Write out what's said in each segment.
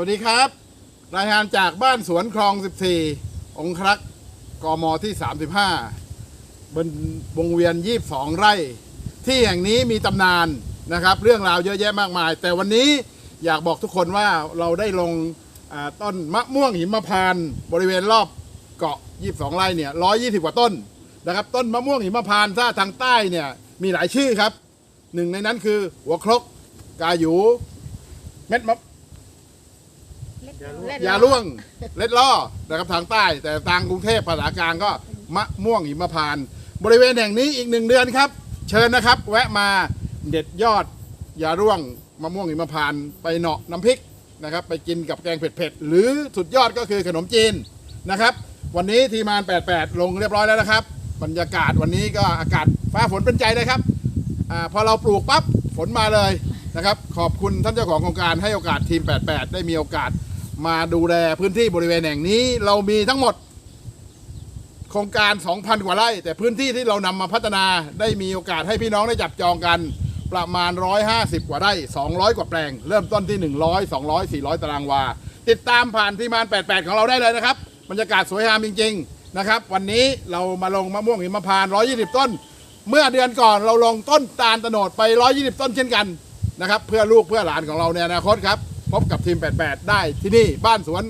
วัสดีครับ รายงานจากบ้านสวนคลอง 14 องครักษ์กมที่ 35 บนวงเวียน 22 ไร่ ที่แห่งนี้มีตำนานนะครับ เรื่องราวเยอะแยะมากมาย แต่วันนี้อยากบอกทุกคนว่าเราได้ลงต้นมะม่วงหิมพานต์บริเวณรอบเกาะ 22 ไร่เนี่ย 120 กว่าต้นนะครับ ต้นมะม่วงหิมพานต์ถ้าทางใต้เนี่ยมีหลายชื่อครับ หนึ่งในนั้นคือหัวครกกาหยูเม็ดมะ ยาล่วงเล็ดล่อนะครับทางใต้ แต่ทางกรุงเทพภาษากลางก็มะม่วงหิมพานต์บริเวณแห่งนี้อีกหนึ่งเดือนครับ เชิญนะครับ แวะมาเด็ดยอดยาร่วงมะม่วงหิมพานต์ไปเหนาะน้ำพริกนะครับ ไปกินกับแกงเผ็ดๆหรือสุดยอดก็คือขนมจีนนะครับ วันนี้ทีมงาน 88 ลงเรียบร้อยแล้วนะครับ บรรยากาศวันนี้ก็อากาศฟ้าฝนเป็นใจเลยครับอาพอเราปลูกปั๊บฝนมาเลยนะครับ ขอบคุณท่านเจ้าของโครงการให้โอกาสทีม 88 ได้มีโอกาส มาดูแลพื้นที่บริเวณแห่งนี้ เรามีทั้งหมด โครงการ 2,000 กว่าไร่ แต่พื้นที่ที่เรานำมาพัฒนาได้มีโอกาสให้พี่น้องได้จับจองกันประมาณ 150 กว่าไร่ 200 กว่าแปลง เริ่มต้นที่ 100 200 400 ตารางวา ติดตามผ่านที่มาน 88 ของเราได้เลยนะครับ บรรยากาศสวยงามจริง ๆ นะครับ วันนี้เรามาลงมะม่วงหิมพานต์120 ต้น เมื่อเดือนก่อนเราลงต้นตาลตะโนดไป 120 ต้นเช่นกันนะครับ เพื่อลูกเพื่อหลานของเราในอนาคตครับ พบกับทีม 88 ได้ที่นี่บ้านสวน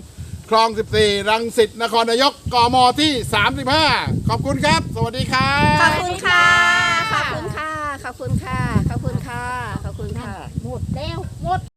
คลอง 14 รังสิตนครนายกกมที่ 35 ขอบคุณครับ สวัสดีครับ ขอบคุณค่ะ ขอบคุณค่ะ ขอบคุณค่ะ ขอบคุณค่ะ ขอบคุณค่ะ หมดแล้ว หมด